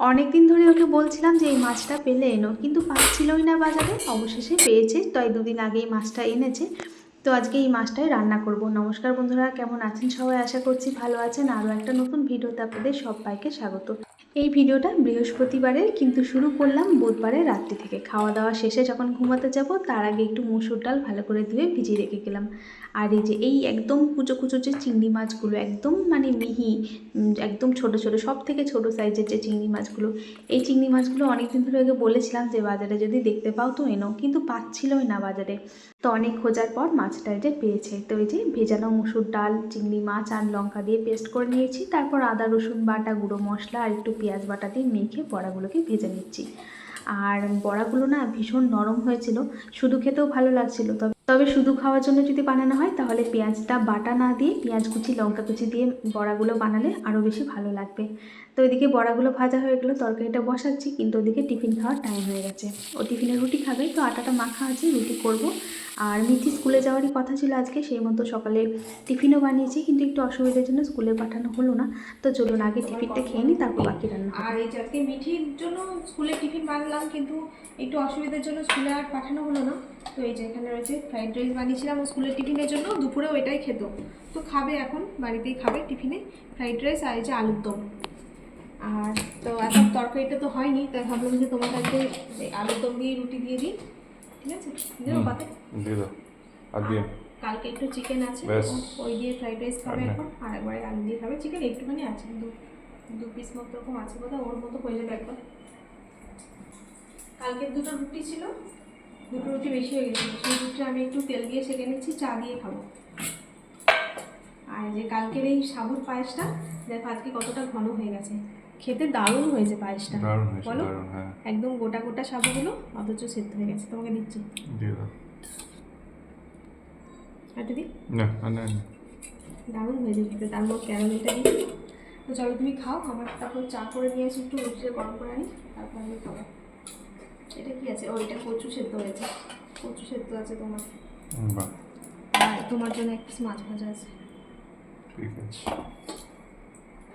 অনেক দিন ধরে ওকে বলছিলাম যে এই মাছটা পেলে এনো, কিন্তু পাচ্ছিলই না বাজারে। অবশেষে পেয়েছে, তাই দুদিন এই মাছটা এনেছে। তো আজকে এই মাছটাই রান্না করব। নমস্কার বন্ধুরা, কেমন আছেন সবাই? আশা করছি ভালো আছেন। আরও একটা নতুন ভিডিওতে আপনাদের সবাইকে স্বাগত। এই ভিডিওটা বৃহস্পতিবারের কিন্তু শুরু করলাম বুধবারের রাত্রি থেকে। খাওয়া দাওয়া শেষে যখন ঘুমাতে যাব, তার আগে একটু মুসুর ডাল ভালো করে ধুয়ে ভিজিয়ে রেখে গেলাম। আর এই যে এই একদম কুচো কুচো যে চিংড়ি মাছগুলো, একদম মানে মিহি একদম ছোট ছোট, সব থেকে ছোট সাইজের যে চিংড়ি মাছগুলো, এই চিংড়ি মাছগুলো অনেকদিন ধরে আগে বলেছিলাম যে বাজারে যদি দেখতে পাও তো এনো কিন্তু পাচ্ছিলই না বাজারে। তো অনেক খোঁজার পর মাছটা যে পেয়েছে। তো এই যে ভেজানো মুসুর ডাল, চিংড়ি মাছ আর লঙ্কা দিয়ে পেস্ট করে নিয়েছি। তারপর আদা, রসুন বাটা, গুঁড়ো মশলা আর একটু পেঁয়াজ বাটা দিয়ে মেখে বড়াগুলোকে ভেজে নিচ্ছি। আর বড়াগুলো না ভীষণ নরম হয়েছিল, শুধু খেতেও ভালো লাগছিল। তবে তবে শুধু খাওয়ার জন্য যদি বানানো হয়, তাহলে পেঁয়াজটা বাটা না দিয়ে পেঁয়াজ কুচি, লঙ্কা কুচি দিয়ে বড়াগুলো বানালে আরও বেশি ভালো লাগবে। তো এদিকে বড়াগুলো ভাজা হয়ে গেলো, তরকারিটা বসাচ্ছি, কিন্তু ওদিকে টিফিন খাওয়ার টাইম হয়ে গেছে। ও টিফিনে রুটি খাবে, তো আটাটা মাখা আছে, রুটি করব। আর মিঠি স্কুলে যাওয়ারই কথা ছিল আজকে, সেই মতো সকালে টিফিনও বানিয়েছি, কিন্তু একটু অসুবিধার জন্য স্কুলে পাঠানো হলো না। তো চলুন আগে টিফিনটা খেয়ে নিই, তারপর বাকি রান্না আর এই আজকে মিঠির জন্য স্কুলে টিফিন বানালাম, কিন্তু একটু অসুবিধার জন্য স্কুলে আর পাঠানো হলো না। তো এই যে এখানে রয়েছে ফ্রাইড রাইস বানিয়েছিলাম, ও স্কুলের টিফিনের জন্য দুপুরেও এটাই খেত। তো খাবে এখন, বাড়িতেই খাবে টিফিনে ফ্রাইড রাইস আর এই যে আলুর দম। আর তো এখন তরকারিটা তো হয়নি, তাই ভাবলাম যে তোমার কাছে আলুর দম দিয়ে রুটি দিয়ে দিই। ঠিক আছে? দেবো পাতে। দিয়ে দাও। আর দিয়ে। কালকে একটু চিকেন আছে ওই দিয়ে ফ্রাইড রাইস খাবে এখন আর একবারে আলু দিয়ে খাবে। চিকেন একটুখানি আছে দু দু পিস মতো এরকম আছে বোধহয় ওর মতো হয়ে যাবে একবার। কালকে দুটো রুটি ছিল দুটো রুটি বেশি হয়ে গেছিল সেই রুটি আমি একটু তেল দিয়ে সেঁকে নিচ্ছি চা দিয়ে খাব। আর যে কালকের এই সাবুর পায়েসটা দেখো আজকে কতটা ঘন হয়ে গেছে। খেতে দারুণ হয়েছে পায়েসটা। দারুণ হয়েছে বলো? দারুণ হ্যাঁ। একদম গোটা গোটা সাবুগুলো অথচ সেদ্ধ হয়ে গেছে। তোমাকে দিচ্ছি। দিয়ে দাও। দিই না না। দারুণ হয়েছে খেতে। তার মধ্যে ক্যারামেলটা দিই তো চলো তুমি খাও। আমার তারপর চা করে নিয়ে আসি একটু রুটিটা গরম করে আনি। তারপর আমি খাব। এটা কি আছে? ও এটা কচু সেদ্ধ হয়েছে। কচু সেদ্ধ আছে তোমার। তোমার জন্য এক পিস মাছ ভাজা আছে। ঠিক আছে।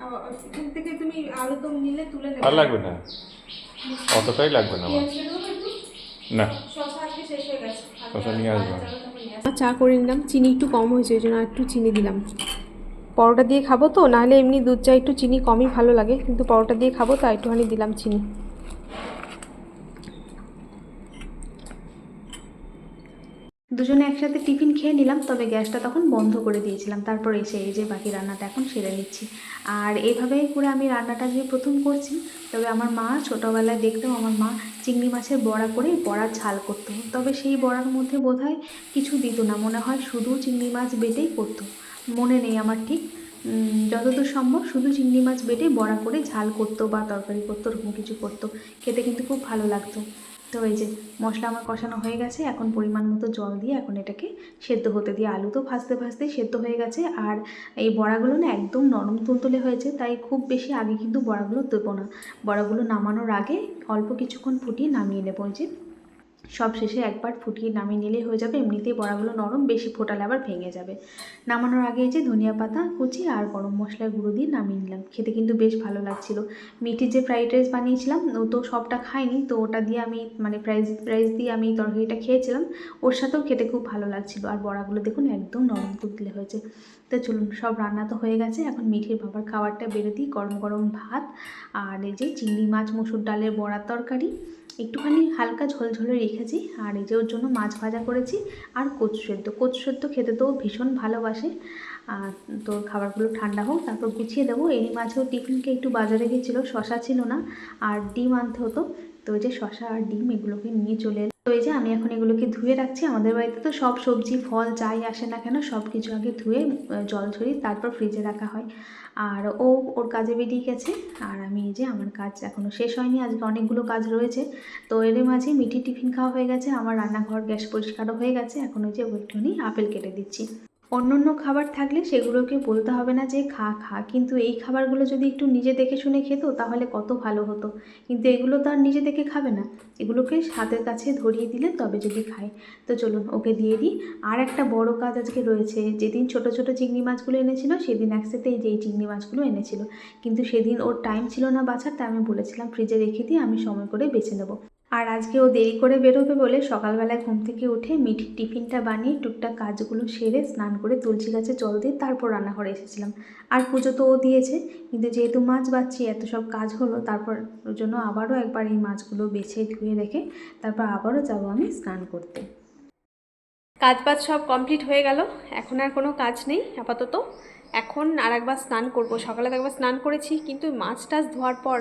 এখান থেকে তুমি আলু দম নিলে তুলে নেবে। আর লাগবে না। অতটাই লাগবে না? না। শসা আজকে শেষ হয়ে গেছে। শসা নিয়ে আসব। চা করে নিলাম চিনি একটু কম হয়েছে ওই জন্য একটু চিনি দিলাম। পরোটা দিয়ে খাব তো নাহলে এমনি দুধ চা একটু চিনি কমই ভালো লাগে কিন্তু পরোটা দিয়ে খাব তো একটুখানি দিলাম চিনি। দুজনে একসাথে টিফিন খেয়ে নিলাম, তবে গ্যাসটা তখন বন্ধ করে দিয়েছিলাম। তারপর এসে এই যে বাকি রান্নাটা এখন সেরে নিচ্ছি। আর এইভাবেই করে আমি রান্নাটা যে প্রথম করছি, তবে আমার মা ছোটোবেলায় দেখতাম আমার মা চিংড়ি মাছের বড়া করে বড়ার ঝাল করতো। তবে সেই বড়ার মধ্যে বোধহয় কিছু দিত না, মনে হয় শুধু চিংড়ি মাছ বেটেই করতো। মনে নেই আমার ঠিক যতদূর সম্ভব শুধু চিংড়ি মাছ বেটে বড়া করে ঝাল করতো বা তরকারি করতো, ওরকম কিছু করতো। খেতে কিন্তু খুব ভালো লাগতো। তো এই যে মশলা আমার কষানো হয়ে গেছে, এখন পরিমাণ মতো জল দিয়ে এখন এটাকে সেদ্ধ হতে দিয়ে আলু তো ভাজতে ভাজতেই সেদ্ধ হয়ে গেছে। আর এই বড়াগুলো না একদম নরম তুলতুলে হয়েছে, তাই খুব বেশি আগে কিন্তু বড়াগুলো দেবো না। বড়াগুলো নামানোর আগে অল্প কিছুক্ষণ ফুটিয়ে নামিয়ে নেব। ওই যে সব শেষে একবার ফুটিয়ে নামিয়ে নিলেই হয়ে যাবে, এমনিতেই বড়াগুলো নরম, বেশি ফোটালে আবার ভেঙে যাবে। নামানোর আগে যে ধনিয়া পাতা, কুচি আর গরম মশলার গুঁড়ো দিয়ে নামিয়ে নিলাম। খেতে কিন্তু বেশ ভালো লাগছিল। মিঠির যে ফ্রাইড রাইস বানিয়েছিলাম, ও তো সবটা খায়নি, তো ওটা দিয়ে আমি মানে ফ্রাইজ, রাইস দিয়ে আমি তরকারিটা খেয়েছিলাম। ওর সাথেও খেতে খুব ভালো লাগছিল। আর বড়াগুলো দেখুন একদম নরম তুলতুলে হয়েছে। তো চলুন, সব রান্না তো হয়ে গেছে। এখন মিঠির বাবার খাবারটা বেড়ে দিই, গরম গরম ভাত আর এই যে চিংড়ি মাছ, মসুর ডালের বড়ার তরকারি। একটুখানি হালকা ঝোলঝোলে রেখেছি, আর এই যে ওর জন্য মাছ ভাজা করেছি আর কচু সেদ্ধ। কচু সেদ্ধ খেতে তো ভীষণ ভালোবাসে। আর তোর খাবারগুলো ঠান্ডা হোক, তারপর গুছিয়ে দেবো। এরই মাঝেও টিফিনকে একটু বাজারে গেছিল, শশা ছিল না, আর ডিম আনতে হতো। তো যে শশা আর ডিম এগুলোকে নিয়ে চলে তো এই যে আমি এখন এগুলোকে ধুয়ে রাখছি। আমাদের বাড়িতে তো সব সবজি, ফল যাই আসে না কেন সব কিছু আগে ধুয়ে জল ঝরিয়ে তারপর ফ্রিজে রাখা হয়। আর ও ওর কাজে বেরিয়ে গেছে। আর আমি এই যে আমার কাজ এখনও শেষ হয়নি, আজকে অনেকগুলো কাজ রয়েছে। তো এর মাঝে মিঠি টিফিন খাওয়া হয়ে গেছে, আমার রান্নাঘর গ্যাস পরিষ্কারও হয়ে গেছে। এখন ওই যে একটুখানি আপেল কেটে দিচ্ছি। অন্য অন্য খাবার থাকলে সেগুলোকে বলতে হবে না যে খা খা। কিন্তু এই খাবারগুলো যদি একটু নিজে দেখে শুনে খেত, তাহলে কত ভালো হতো। কিন্তু এগুলো তো আর নিজে দেখে খাবে না। এগুলোকে হাতের কাছে ধরিয়ে দিলে তবে যদি খায়। তো চলুন, ওকে দিয়ে দিই। আর একটা বড় কাজ আজকে রয়েছে। যেদিন ছোট ছোট চিংড়ি মাছগুলো এনেছিল, সেদিন একসাথে এই যে এই চিংড়ি মাছগুলো এনেছিল। কিন্তু সেদিন ওর টাইম ছিল না বাছার তাই আমি বলেছিলাম, ফ্রিজে রেখে দিয়ে আমি সময় করে বেছে নেব। আর আজকে ও দেরি করে বেরোবে বলে সকালবেলায় ঘুম থেকে উঠে মিঠি টিফিনটা বানিয়ে টুকটাক কাজগুলো সেরে স্নান করে তুলসী গাছে জল দিয়ে তারপর রান্নাঘরে এসেছিলাম। আর পুজো তো ও দিয়েছে, কিন্তু যেহেতু মাছ বাচ্ছি, এত সব কাজ হলো, তারপর ওর জন্য আবারও একবার এই মাছগুলো বেছে ধুয়ে রেখে তারপর আবারও যাব আমি স্নান করতে। কাজ বাজ সব কমপ্লিট হয়ে গেল, এখন আর কোনো কাজ নেই আপাতত। এখন আর একবার স্নান করব, সকালে একবার স্নান করেছি, কিন্তু মাছ টাছ ধোয়ার পর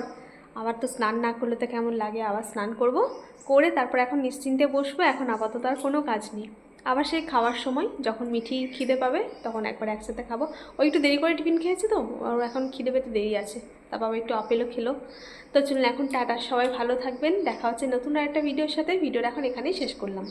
আবার তো স্নান না করলে তো কেমন লাগে, আবার স্নান করব, করে তারপর এখন নিশ্চিন্তে বসবো, এখন আপাতত আর কোনো কাজ নেই। আবার সেই খাওয়ার সময় যখন মিঠি খিদে পাবে তখন একবার একসাথে খাব। ওই একটু দেরি করে টিফিন খেয়েছে তো, ওর এখন খিদে পেতে দেরি আছে তারপর আবার একটু আপেলও খেলো। তো চলুন এখন টাটা, সবাই ভালো থাকবেন, দেখা হচ্ছে নতুন আর একটা ভিডিওর সাথে, ভিডিওটা এখন এখানেই শেষ করলাম।